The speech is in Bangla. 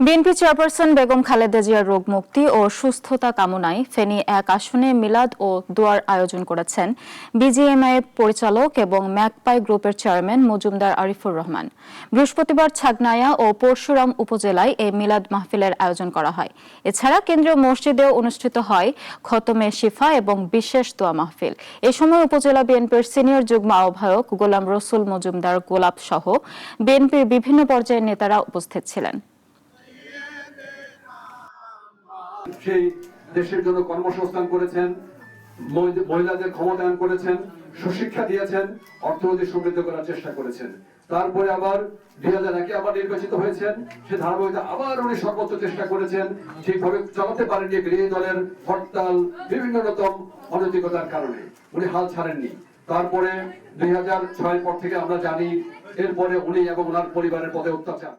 বিএনপি চেয়ারপারসন বেগম খালেদা জিয়ার রোগ মুক্তি ও সুস্থতা কামনায় ফেনী এক আসনে মিলাদ ও দোয়ার আয়োজন করেছেন বিজিএমআই পরিচালক এবং ম্যাকপাই গ্রুপের চেয়ারম্যান মজুমদার আরিফুর রহমান। বৃহস্পতিবার ছাগনায়া ও পরশুরাম উপজেলায় এই মিলাদ মাহফিলের আয়োজন করা হয়। এছাড়া কেন্দ্রীয় মসজিদেও অনুষ্ঠিত হয় খতমে শিফা এবং বিশেষ দোয়া মাহফিল। এ সময় উপজেলা বিএনপির সিনিয়র যুগ্ম আহ্বায়ক গোলাম রসুল মজুমদার গোলাপ সহ বিএনপির বিভিন্ন পর্যায়ের নেতারা উপস্থিত ছিলেন। সেই দেশের জন্য কর্মসংস্থান করেছেন মহিলাদের ক্ষমতায়ন করেছেন, সুশিক্ষা দিয়েছেন অর্থনৈতিক সমৃদ্ধ করার চেষ্টা করেছেন। তারপরে আবার দুই হাজার একে আবার নির্বাচিত হয়েছেন, সে ধারাবাহিকতা আবার উনি সর্বোচ্চ চেষ্টা করেছেন, ঠিকভাবে চালাতে পারেননি বিরোধী দলের হরতাল, বিভিন্ন রকম অনৈতিকতার কারণে। উনি হাল ছাড়েননি। তারপরে দুই হাজার ছয় পর থেকে আমরা জানি, এরপরে উনি এবং ওনার পরিবারের পদে অত্যাচার।